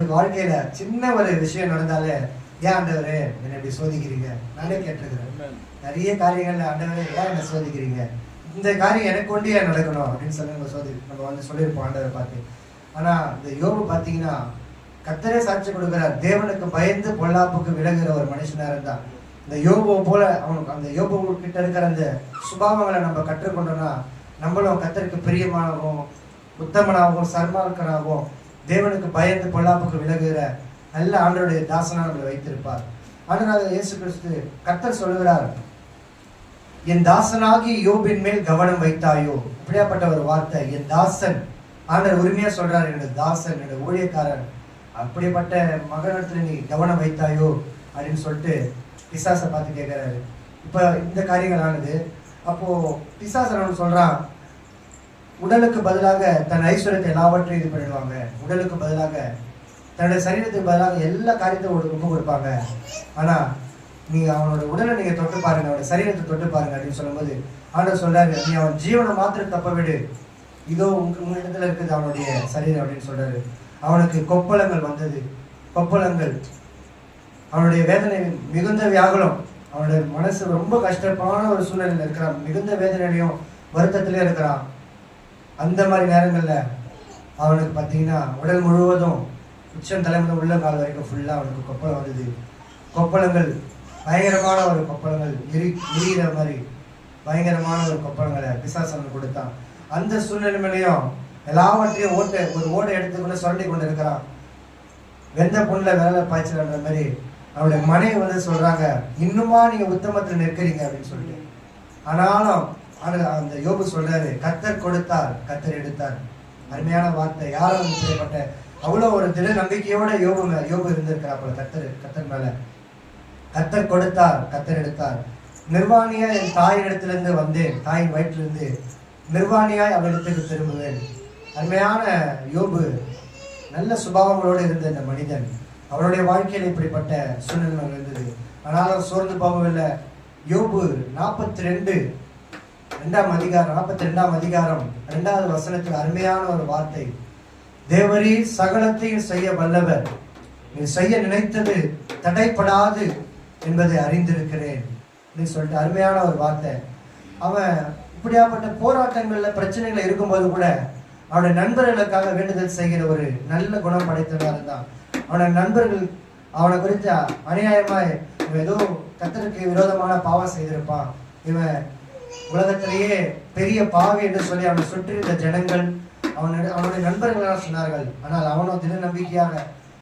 வாழ்க்கையில சின்ன ஒரு விஷயம் நடந்தாலே ஏன் ஆண்டவரே என்னை இப்படி சோதிக்கிறீங்க? நானே கேட்டிருக்கிறேன். நிறைய காரியங்கள்ல ஆண்டவரே ஏன் என்ன சோதிக்கிறீங்க? இந்த காரியம் எனக்கு கொண்டு ஏன் நடக்கணும் அப்படின்னு சொல்லி நம்ம சோதி நம்ம வந்து சொல்லியிருப்போம் ஆண்டவரை பார்த்து. ஆனா இந்த யோபு பார்த்தீங்கன்னா கத்தரே சாட்சி கொடுக்கிறார் தேவனுக்கு பயந்து பொல்லாப்புக்கு விலகுற ஒரு மனுஷனா இருந்தான். இந்த யோபுவை போல அவனுக்கு அந்த யோபு கிட்ட இருக்கிற அந்த சுபாவங்களை நம்ம கற்றுக்கொண்டோம்னா நம்மளும் கத்தருக்கு பிரியமானவும் உத்தமனாகவும் சர்மார்க்கனாகவும் தேவனுக்கு பயந்து பொல்லாப்புக்கு விலகுகிற நல்ல ஆண்டருடைய தாசனாக நம்மளை வைத்திருப்பார். ஆனால் இயேசு கிறிஸ்து கர்த்தர் சொல்லுகிறார் என் தாசனாகி யோபின் மேல் கவனம் வைத்தாயோ? இப்படியாப்பட்ட ஒரு வார்த்தை. என் தாசன். ஆண்டர் உரிமையா சொல்றார் என்னோட தாசன் என்னோட ஊழியக்காரன். அப்படிப்பட்ட மகனிடத்துல நீ கவனம் வைத்தாயோ? அப்படின்னு சொல்லிட்டு பிசாசை பார்த்து கேட்கிறாரு. இப்போ இந்த காரியங்கள் ஆனது அப்போ பிசாசன் அவன் சொல்றான் உடலுக்கு பதிலாக தன் ஐஸ்வர்யத்தை எல்லாவற்றையும் இது பண்ணிடுவாங்க. உடலுக்கு பதிலாக தன்னுடைய சரீரத்துக்கு பதிலாக எல்லா காரியத்தையும் ஒரு கொடுப்பாங்க. ஆனா நீங்க அவனோட உடலை நீங்க தொட்டு பாருங்க அவனோட சரீரத்தை தொட்டு பாருங்க அப்படின்னு சொல்லும்போது ஆண்டவர் சொல்றாரு நீ அவன் ஜீவனை மாத்திரம் தப்ப விடு. இதோ உங்க இடத்துல இருக்குது அவனுடைய சரீரம் அப்படின்னு சொல்றாரு. அவனுக்கு கொப்பளங்கள் வந்தது. கொப்பளங்கள். அவனுடைய வேதனை மிகுந்த வியாகுலம். அவனுடைய மனசு ரொம்ப கஷ்டமான ஒரு சூழ்நிலையில் இருக்கிறான். மிகுந்த வேதனையிலையும் வருத்தத்திலே இருக்கிறான். அந்த மாதிரி நேரங்களில் அவனுக்கு பார்த்தீங்கன்னா உடல் முழுவதும் உச்சம் தலைமுறை உள்ள கால் வரைக்கும் ஃபுல்லாக அவனுக்கு கொப்பளம் வந்தது. கொப்பளங்கள் பயங்கரமான ஒரு கொப்பளங்கள் எரி எரிகிற மாதிரி பயங்கரமான ஒரு கொப்பளங்களை பிசாசன் கொடுத்தான். அந்த சூழ்நிலையிலையும் எல்லாவற்றையும் ஓட்டை ஒரு ஓட்டை எடுத்துக்கொண்டு சுரண்டி கொண்டு இருக்கிறான். வெந்த பொண்ணில் வேலை பாய்ச்சலன்ற மாதிரி அவருடைய மனைவி வந்து சொல்கிறாங்க இன்னுமா நீங்கள் உத்தமத்தில் நிற்கிறீங்க அப்படின்னு சொல்லிட்டு. ஆனாலும் ஆனா அந்த யோபு சொல்றாரு கத்தர் கொடுத்தார் கத்தர் எடுத்தார். அருமையான வார்த்தை. யாரும் செய்யப்பட்ட அவ்வளோ ஒரு திட நம்பிக்கையோட யோபு யோபு இருந்திருக்கிறாப்புல கத்தர் கத்தர் மேல. கத்தர் கொடுத்தார் கத்தர் எடுத்தார். நிர்வாணியா என் தாயிடத்திலிருந்து வந்தேன் தாயின் வயிற்றிலிருந்து நிர்வாணியாய் அவரிடத்துக்கு திரும்புவேன். அருமையான யோபு நல்ல சுபாவங்களோடு இருந்த இந்த மனிதன் அவருடைய வாழ்க்கையில் இப்படிப்பட்ட சூழ்நிலை இருந்தது. ஆனாலும் சோர்ந்து போகவில்லை. யோபு நாற்பத்தி ரெண்டு ரெண்டாம் அதிகாரம் நாற்பத்தி ரெண்டாம் அதிகாரம் ரெண்டாவது வசனத்தில் அருமையான ஒரு வார்த்தை. தேவரீ சகலத்தையும் செய்ய வல்லவர். நீ செய்ய நினைத்தது தடைப்படாது என்பதை அறிந்திருக்கிறேன் அப்படின்னு சொல்லிட்டு அருமையான ஒரு வார்த்தை. அவன் இப்படியாப்பட்ட போராட்டங்களில் பிரச்சனைகள் இருக்கும்போது கூட அவனுடைய நண்பர்களுக்காக வேண்டுதல் செய்கிற ஒரு நல்ல குணம் படைத்தவனா இருந்தான். அவனுடைய நண்பர்கள் அவனை குறித்து அநியாயமாய் இவன் ஏதோ கத்தருக்கு விரோதமான பாவம் செய்திருப்பான். இவன் உலகத்திலேயே பெரிய பாவி என்று சொல்லி அவனை சுற்றியிருந்த ஜனங்கள் அவனுடைய அவனுடைய நண்பர்களாக சொன்னார்கள். ஆனால் அவனோ தின நம்பிக்கையாக